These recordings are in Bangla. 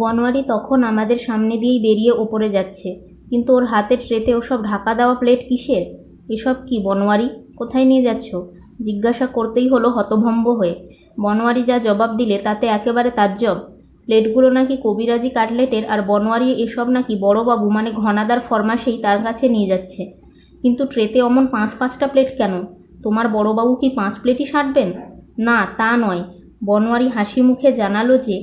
বনোয়ারি তখন আমাদের সামনে দিয়েই বেরিয়ে ওপরে যাচ্ছে। কিন্তু ওর হাতের ট্রেতে ওসব ঢাকা দেওয়া প্লেট কিসের? এসব কি বনোয়ারি কোথায় নিয়ে যাচ্ছ? জিজ্ঞাসা করতেই হলো হতভম্ব হয়ে। বনোয়ারি যা জবাব দিলে তাতে একেবারে তাজ্জব। প্লেটগুলো নাকি কবিরাজি কাটলেটের আর বনোয়ারি এসব নাকি বড়বাবু মানে ঘনাদার ফরমাসেই তার কাছে নিয়ে যাচ্ছে। কিন্তু ট্রেতে অমন পাঁচ পাঁচটা প্লেট কেন? তোমার বড়বাবু কি পাঁচ প্লেটই সারবেন না, তা নয়। বনোয়ারি হাসি মুখে জানালো যে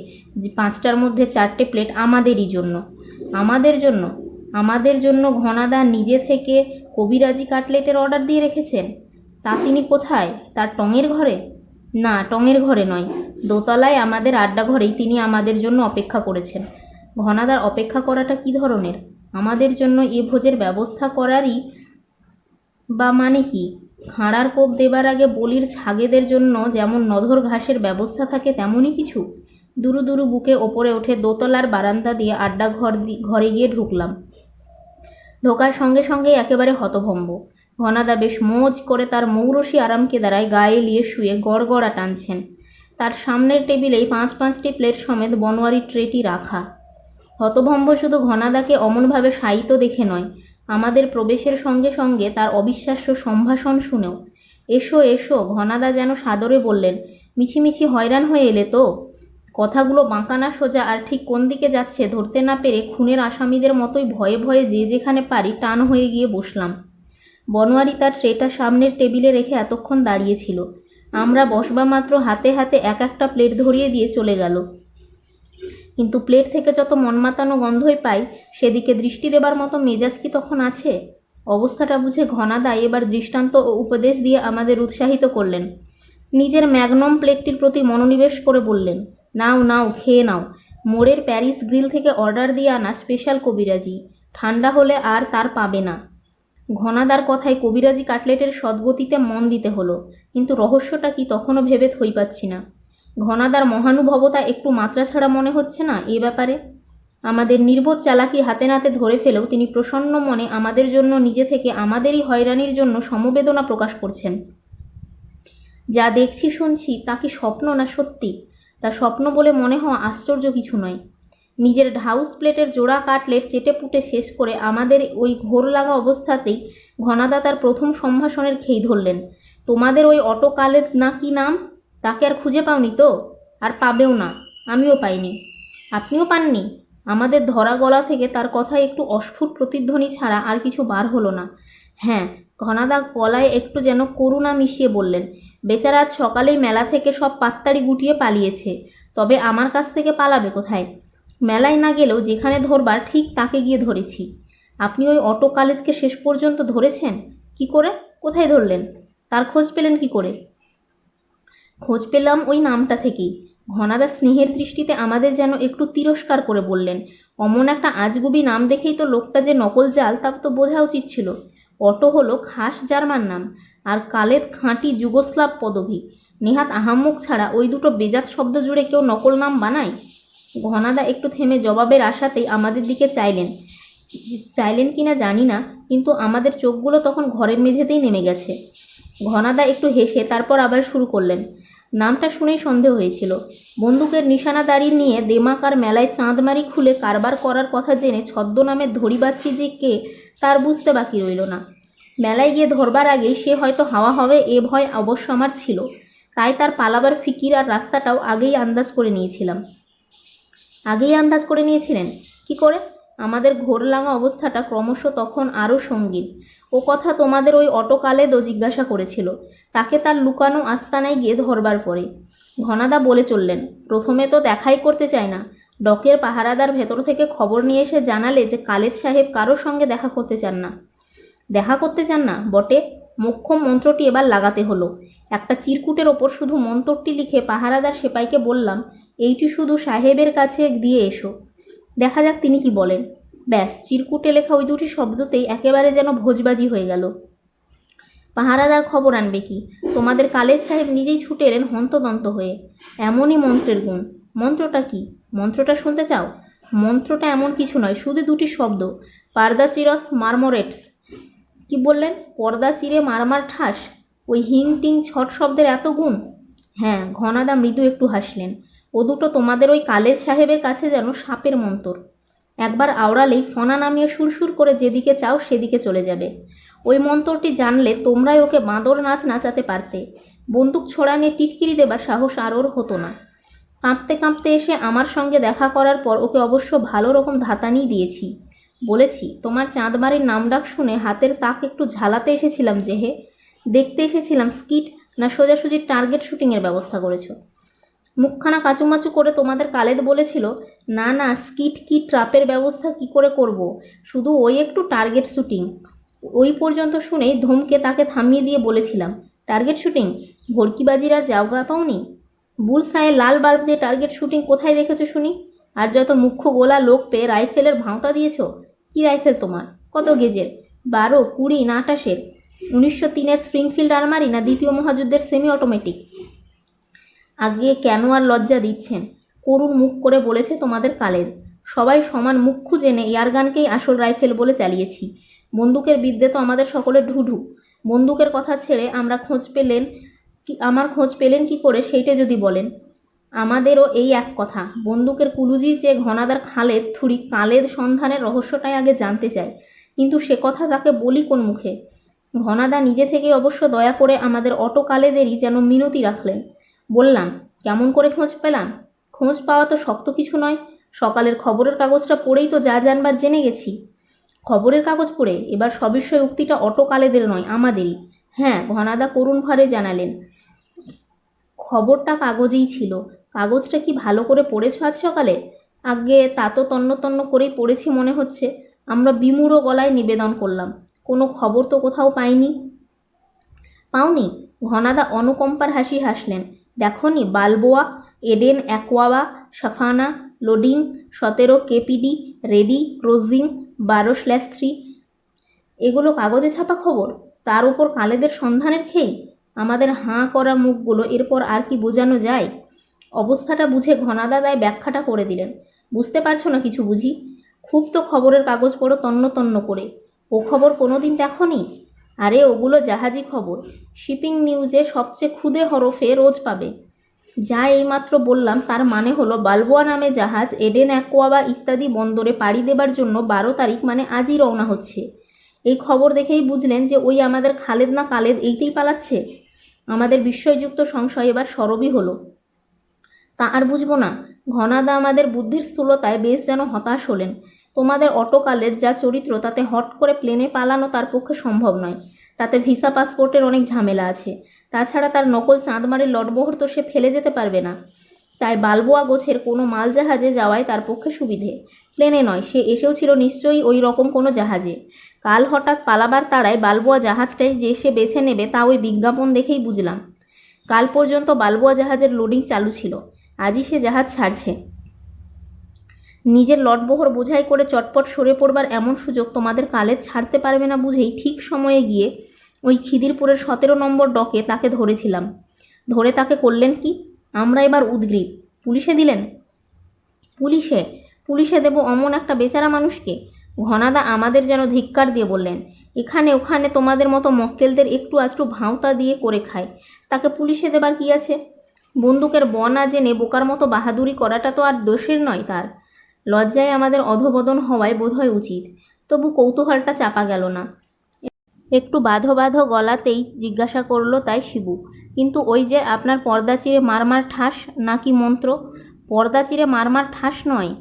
পাঁচটার মধ্যে চারটে প্লেট আমাদেরই জন্য। আমাদের জন্য? আমাদের জন্য ঘনাদা নিজে থেকে কবিরাজি কাটলেটের অর্ডার দিয়ে রেখেছেন? তা তিনি কোথায়? তার টঙের ঘরে? না, টঙের ঘরে নয়। দোতলায় আমাদের আড্ডা ঘরেই তিনি আমাদের জন্য অপেক্ষা করেছেন। ঘনাদার অপেক্ষা করাটা কী ধরনের? আমাদের জন্য এ ভোজের ব্যবস্থা করারই বা মানে কি? খাঁড়ার কোপ দেবার আগে বলির ছাগেদের জন্য যেমন নধর ঘাসের ব্যবস্থা থাকে, তেমনই কিছু। দুরু দুরু বুকে ওপরে উঠে দোতলার বারান্দা দিয়ে আড্ডা ঘর ঘরে গিয়ে ঢুকলাম। ঢোকার সঙ্গে সঙ্গে একেবারে হতভম্ব। ঘনাদা বেশ মোজ করে তার মৌরসী আরামকে দাঁড়ায় গায়ে লিয়ে শুয়ে গড়গড়া টানছেন। তার সামনের টেবিলেই পাঁচ পাঁচটি প্লেট সমেত বনোয়ারি ট্রেটি রাখা। হতভম্ব শুধু ঘনাদাকে অমনভাবে শায়িত দেখে নয় আমাদের প্রবেশের সঙ্গে সঙ্গে তার অবিশ্বাস্য সম্ভাষণ শুনেও। এসো এসো, ঘনাদা যেন সাদরে বললেন। মিছিমিছি হয়রান হয়ে এলে তো? কথাগুলো বাঁকানা সোজা আর ঠিক কোন দিকে যাচ্ছে ধরতে না পেরে খুনের আসামিদের মতোই ভয়ে ভয়ে যে যেখানে পারি টান হয়ে গিয়ে বসলাম। বনোয়ারি তার ট্রেটা সামনের টেবিলে রেখে এতক্ষণ দাঁড়িয়েছিল আমরা বসবা মাত্র হাতে হাতে এক একটা প্লেট ধরিয়ে দিয়ে চলে গেল। কিন্তু প্লেট থেকে যত মনমাতানো গন্ধই পাই, সেদিকে দৃষ্টি দেবার মতো মেজাজ কি তখন আছে? অবস্থাটা বুঝে ঘনাদা এবার দৃষ্টান্ত ও উপদেশ দিয়ে আমাদের উৎসাহিত করলেন। নিজের ম্যাগনম প্লেটটির প্রতি মনোনিবেশ করে বললেন, নাও নাও, খেয়ে নাও। মোড়ের প্যারিস গ্রিল থেকে অর্ডার দিয়ে আনা স্পেশাল কবিরাজি। ঠান্ডা হলে আর তার পাবে না। ঘনাদার কথায় কবিরাজি কাটলেটের সদ্গতিতে মন দিতে হলো, কিন্তু রহস্যটা কি তখনও ভেবে থই পাচ্ছি না। ঘনাদার মহানুভবতা একটু মাত্রা ছাড়া মনে হচ্ছে না এ ব্যাপারে। আমাদের নির্বোধ চালাকি হাতে নাতে ধরে ফেলেও তিনি প্রসন্ন মনে আমাদের জন্য নিজে থেকে আমাদেরই হয়রানির জন্য সমবেদনা প্রকাশ করছেন। যা দেখছি শুনছি তা কি স্বপ্ন না সত্যি? তা স্বপ্ন বলে মনে হওয়া আশ্চর্য কিছু নয়। নিজের ঢাউস প্লেটের জোড়া কাটলেট চেটে পুটে শেষ করে আমাদের ওই ঘোর লাগা অবস্থাতেই ঘনাদা তার প্রথম সম্ভাষণের খেই ধরলেন। তোমাদের ওই অটোকালের না কি নাম? তাকে আর খুঁজে পাওনি তো? আর পাবেও না। আমিও পাইনি। আপনিও পাননি? আমাদের ধরা গলা থেকে তার কথায় একটু অস্ফুট প্রতিধ্বনি ছাড়া আর কিছু বার হলো না। হ্যাঁ ঘনাদা গলায় একটু যেন করুণা মিশিয়ে বললেন, বেচারা আজ সকালেই মেলা থেকে সব পাত্তারি গুটিয়ে পালিয়েছে। তবে আমার কাছ থেকে পালাবে কোথায়? মেলায় না গেলেও যেখানে ধরবার ঠিক তাকে গিয়ে ধরেছি। আপনি ওই অটো কালেদকে শেষ পর্যন্ত ধরেছেন? কি করে? কোথায় ধরলেন? তার খোঁজ পেলেন কি করে? খোঁজ পেলাম ওই নামটা থেকেই। ঘনাদা স্নেহের দৃষ্টিতে আমাদের যেন একটু তিরস্কার করে বললেন, অমন একটা আজগুবি নাম দেখেই তো লোকটা যে নকল জাল, তা তো বোঝা উচিত ছিল। অটো হলো খাস জার্মান নাম, আর কালেদ খাঁটি যুগোস্লাভ পদবী। নেহাত আহাম্মক ছাড়া ওই দুটো বেজাত শব্দ জুড়ে কেউ নকল নাম বানায়? ঘনাদা একটু থেমে জবাবের আশাতেই আমাদের দিকে চাইলেন। চাইলেন কিনা জানি না, কিন্তু আমাদের চোখগুলো তখন ঘরের মেঝেতেই নেমে গেছে। ঘনাদা একটু হেসে তারপর আবার শুরু করলেন। নামটা শুনেই সন্দেহ হয়েছিল। বন্দুকের নিশানাদারি নিয়ে দেমাকার মেলায় চাঁদমারি খুলে কারবার করার কথা জেনে ছদ্মনামের ধরিবাছি যে কে, তার বুঝতে বাকি রইল না। মেলায় গিয়ে ধরবার আগেই সে হয়তো হাওয়া হবে, এ ভয় অবশ্য আমার ছিল। তাই তার পালাবার ফিকির আর রাস্তাটাও আগেই আন্দাজ করে নিয়েছিলাম। আগেই আন্দাজ করে নিয়েছিলেন? কি করে? আমাদের ঘোর লাগা অবস্থাটা ক্রমশ তখন আরও সঙ্গীন। ও কথা তোমাদের ওই অটো কালেদও জিজ্ঞাসা করেছিল। তাকে তার লুকানো আস্তানায় গিয়ে ধরবার পরে। ঘনাদা বলে চললেন, প্রথমে তো দেখাই করতে চায় না। ডকের পাহারাদার ভেতর থেকে খবর নিয়ে এসে জানালে যে কালেদ সাহেব কারোর সঙ্গে দেখা করতে চান না। দেখা করতে চান না, বটে। মোক্ষম মন্ত্রটি এবার লাগাতে হলো। একটা চিরকুটের ওপর শুধু মন্ত্রটি লিখে পাহারাদার সেপাইকে বললাম, এইটি শুধু সাহেবের কাছে দিয়ে এসো। দেখা যাক তিনি কি বলেন। ব্যাস, চিরকুটে লেখা ওই দুটি শব্দতেই একেবারে যেন ভোজবাজি হয়ে গেল। পাহারাদার খবর আনবে কি? তোমাদের কালেজ সাহেব নিজেই ছুটে এলেন হন্তদন্ত হয়ে। এমনই মন্ত্রের গুণ। মন্ত্রটা কি? মন্ত্রটা শুনতে চাও? মন্ত্রটা এমন কিছু নয়, শুধু দুটি শব্দ। পারদা চিরস মারমোরেটস। কি বললেন? পর্দা চিরে মারমার ঠাস? ওই হিং টিং ছট শব্দের এত গুণ? হ্যাঁ ঘনাদা মৃদু একটু হাসলেন। ও দুটো তোমাদের ওই কালেজ সাহেবের কাছে যেন সাপের মন্তর। একবার আওড়ালেই ফনা নামিয়ে সুরসুর করে যেদিকে চাও সেদিকে চলে যাবে। ওই মন্তরটি জানলে তোমরাই ওকে বাঁদর নাচ নাচাতে পারতে। বন্দুক ছোড়া নিয়ে টিটকিরি দেবার সাহস আর ওর হতো না। কাঁপতে কাঁপতে এসে আমার সঙ্গে দেখা করার পর ওকে অবশ্য ভালো রকম ধাতানি দিয়েছি। বলেছি, তোমার চাঁদবাড়ির নামডাক শুনে হাতের তাক একটু ঝালাতে এসেছিলাম যেহে দেখতে এসেছিলাম স্কিট, না সোজাসুজি টার্গেট শুটিংয়ের ব্যবস্থা করেছ। মুখখানা কাচুমাচু করে তোমাদের কালেদ বলেছিল, না না, স্কিট কি ট্রাপের ব্যবস্থা কি করে করব। শুধু ওই একটু টার্গেট শ্যুটিং ওই পর্যন্ত শুনেই ধমকে তাকে থামিয়ে দিয়ে বলেছিলাম, টার্গেট শুটিং? ভর্কিবাজির আর যাওগা পাওনি? বুলসায়ে লাল বাল্ব দিয়ে টার্গেট শ্যুটিং কোথায় দেখেছ শুনি? আর যত মুখ্য গোলা লোক পেয়ে রাইফেলের ভাঁওতা দিয়েছ? কি রাইফেল তোমার? কত গেজের বারো, কুড়ি, না আটাশের উনিশশো তিনের স্প্রিংফিল্ড আর্মারি না দ্বিতীয় মহাযুদ্ধের সেমি অটোমেটিক আগে কেন আর লজ্জা দিচ্ছেন? করুণ মুখ করে বলেছে তোমাদের কালের। সবাই সমান মুখ্য জেনে এয়ারগানকেই আসল রাইফেল বলে চালিয়েছি। বন্দুকের বিদ্যে তো আমাদের সকলের ঢুঢু। বন্দুকের কথা ছেড়ে আমরা খোঁজ পেলেন কি, আমার খোঁজ পেলেন কি করে সেইটা যদি বলেন। আমাদেরও এই এক কথা, বন্দুকের কুলুজি যে ঘনাদার খালেদ থুরি কালেদ সন্ধানের রহস্যটাই আগে জানতে চায়। কিন্তু সে কথা তাকে বলি কোন মুখে? ঘনাদা নিজে থেকে অবশ্য দয়া করে আমাদের অটো কালেদেরই যেন মিনতি রাখলেন। বললাম, কেমন করে খোঁজ পেলাম? খোঁজ পাওয়া তো শক্ত কিছু নয়। সকালের খবরের কাগজটা পড়েই তো যা জানবার জেনে গেছি। খবরের কাগজ পড়ে, এবার সবিষয় উক্তিটা অটো কালেদের নয়, আমাদেরই। হ্যাঁ ঘনাদা করুণ ভারে জানালেন। খবরটা কাগজেই ছিল। কাগজটা কি ভালো করে পড়েছ আজ সকালে? আগে তা তো তন্ন তন্ন করেই পড়েছি মনে হচ্ছে। আমরা বিমূঢ় গলায় নিবেদন করলাম। কোনো খবর তো কোথাও পাইনি। পাওনি? ঘনাদা অনুকম্পার হাসি হাসলেন। দেখনি, বালবোয়া, এডেন অ্যাকোয়াবা, সাফানা, লোডিং, সতেরো, কেপিডি, রেডি, ক্রোজিং, বারো স্ল্যাশ থ্রি। এগুলো কাগজে ছাপা খবর? তার উপর কালেদের সন্ধানের খেই? আমাদের হাঁ করা মুখগুলো, এরপর আর কি বোঝানো যায়? অবস্থাটা বুঝে ঘনাদা দায় ব্যাখ্যাটা করে দিলেন। বুঝতে পারছ না কিছু বুঝি? খুব তো খবরের কাগজ পড়ো তন্ন তন্ন করে। ও খবর কোনো কোনোদিন দেখনি? আরে ওগুলো জাহাজি খবর। শিপিং নিউজে সবচেয়ে ক্ষুদে হরফে রোজ পাবে। যা এইমাত্র বললাম, তার মানে হলো বালবোয়া নামে জাহাজ, এডেন, অ্যাকোয়াবা ইত্যাদি বন্দরে পাড়ি দেবার জন্য বারো তারিখ মানে আজই রওনা হচ্ছে। এই খবর দেখেই বুঝলেন যে ওই আমাদের খালেদ না কালেদ এইতেই পালাচ্ছে? আমাদের বিস্ময়যুক্ত সংশয় এবার সরবই হলো। তা আর বুঝব না, ঘনাদা আমাদের বুদ্ধির স্থূলতায় বেশ যেন হতাশ হলেন। তোমাদের অটোকালের যা চরিত্র, তাতে হট করে প্লেনে পালানো তার পক্ষে সম্ভব নয়। তাতে ভিসা পাসপোর্টের অনেক ঝামেলা আছে। তাছাড়া তার নকল চাঁদমারির লটবহর তো সে ফেলে যেতে পারবে না। তাই বালবোয়া গোছের কোনো মাল জাহাজে যাওয়াই তার পক্ষে সুবিধে। প্লেনে নয়, সে এসেও ছিল নিশ্চয়ই ওই রকম কোনো জাহাজে। কাল হঠাৎ পালাবার তারায় বালবোয়া জাহাজটাই যে সে বেছে নেবে, তা ওই বিজ্ঞাপন দেখেই বুঝলাম। কাল পর্যন্ত বালবোয়া জাহাজের লোডিং চালু ছিল। আজই সে জাহাজ ছাড়ছে। নিজের লটবহর বোঝাই করে চটপট সরে পড়বার এমন সুযোগ তোমাদের কালে ছাড়তে পারবে না বুঝেই ঠিক সময়ে গিয়ে ওই খিদিরপুরের সতেরো নম্বর ডকে তাকে ধরেছিলাম। ধরে তাকে করলেন কি? আমরা এবার উদ্গ্রীব। পুলিশে দিলেন? পুলিশে? পুলিশে দেব অমন একটা বেচারা মানুষকে? ঘনাদা আমাদের যেন ধিক্কার দিয়ে বললেন, এখানে ওখানে তোমাদের মতো মক্কেলদের একটু আধটু ভাঁওতা দিয়ে করে খায়। তাকে পুলিশে দেবার কি আছে? বন্দুকের বনা জেনে বোকার মতো বাহাদুরি করাটা তো আর দোষের নয় তার। লজ্জায় আমাদের অধবদন হওয়ায় বোধহয় উচিত। তবু কৌতূহলটা চাপা গেল না। একটু বাঁধো বাঁধো গলাতেই জিজ্ঞাসা করল, তাই শিবু, কিন্তু ওই যে আপনার পর্দা চিরে মারমার ঠাস নাকি মন্ত্র? পর্দা চিরে মারমার ঠাস নয়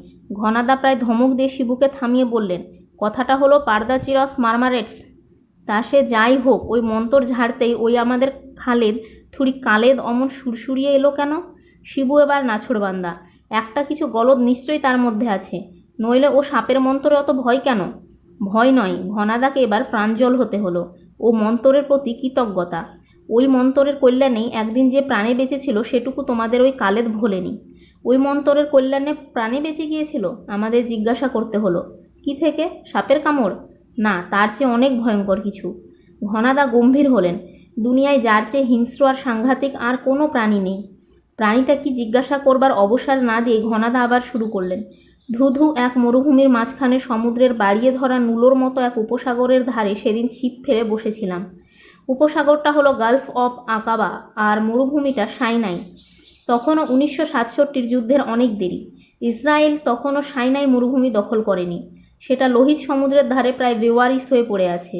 ঘনাদা প্রায় ধমক দিয়ে শিবুকে থামিয়ে বললেন, কথাটা হলো পার্দা চিরস মারমারেটস তা সে যাই হোক, ওই মন্তর ঝাড়তেই ওই আমাদের খালেদ থুড়ি কালেদ অমন সুরসুরিয়ে এলো কেন শিবু এবার নাছড়বান্দা একটা কিছু গলদ নিশ্চয়ই তার মধ্যে আছে। নইলে ও সাপের মন্তরে অত ভয় কেন? ভয় নয়, ঘনাদাকে এবার প্রাঞ্জল হতে হলো। ও মন্তরের প্রতি কৃতজ্ঞতা। ওই মন্তরের কল্যাণেই একদিন যে প্রাণে বেঁচেছিল সেটুকু তোমাদের ওই কালেদ ভোলেনি। ওই মন্তরের কল্যাণে প্রাণে বেঁচে গিয়েছিল? আমাদের জিজ্ঞাসা করতে হলো। কি থেকে? সাপের কামড়? না, তার চেয়ে অনেক ভয়ঙ্কর কিছু। ঘনাদা গম্ভীর হলেন। দুনিয়ায় যার চেয়ে হিংস্র আর সাংঘাতিক আর কোনো প্রাণী নেই। প্রাণীটা কি জিজ্ঞাসা করবার অবসর না দিয়ে ঘনাদা আবার শুরু করলেন। ধুধু এক মরুভূমির মাঝখানে সমুদ্রের বাড়িয়ে ধরা নুলোর মতো এক উপসাগরের ধারে সেদিন ছিপ ফেলে বসেছিলাম। উপসাগরটা হলো গালফ অফ আকাবা আর মরুভূমিটা সাইনাই। তখনও উনিশশো সাতষট্টির যুদ্ধের অনেক দেরি। ইসরায়েল তখনও সাইনাই মরুভূমি দখল করেনি। সেটা লোহিত সমুদ্রের ধারে প্রায় বেওয়ারিশ হয়ে পড়ে আছে।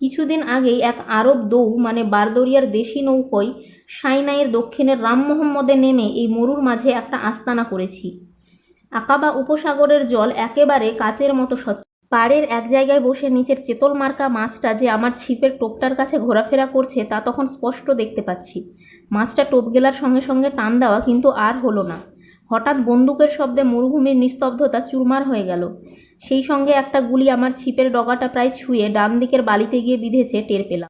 কিছুদিন আগেই এক আরব দৌ মানে বারদরিয়ার দেশি নৌকোয় সাইনাইয়ের দক্ষিণের রাম মোহাম্মদে নেমে এই মরুর মাঝে একটা আস্তানা করেছি। আকাবা উপসাগরের জল একেবারে কাচের মতো স্বচ্ছ। পাড়ের এক জায়গায় বসে নিচের চেতল মার্কা মাছটা যে আমার ছিপের টোপটার কাছে ঘোরাফেরা করছে তা তখন স্পষ্ট দেখতে পাচ্ছি। মাছটা টোপ গেলার সঙ্গে সঙ্গে টান দেওয়া কিন্তু আর হলো না। হঠাৎ বন্দুকের শব্দে মরুভূমির নিস্তব্ধতা চুরমার হয়ে গেল। সেই সঙ্গে একটা গুলি আমার ছিপের ডগাটা প্রায় ছুঁয়ে ডান দিকের বালিতে গিয়ে বিঁধেছে, টের পেলাম।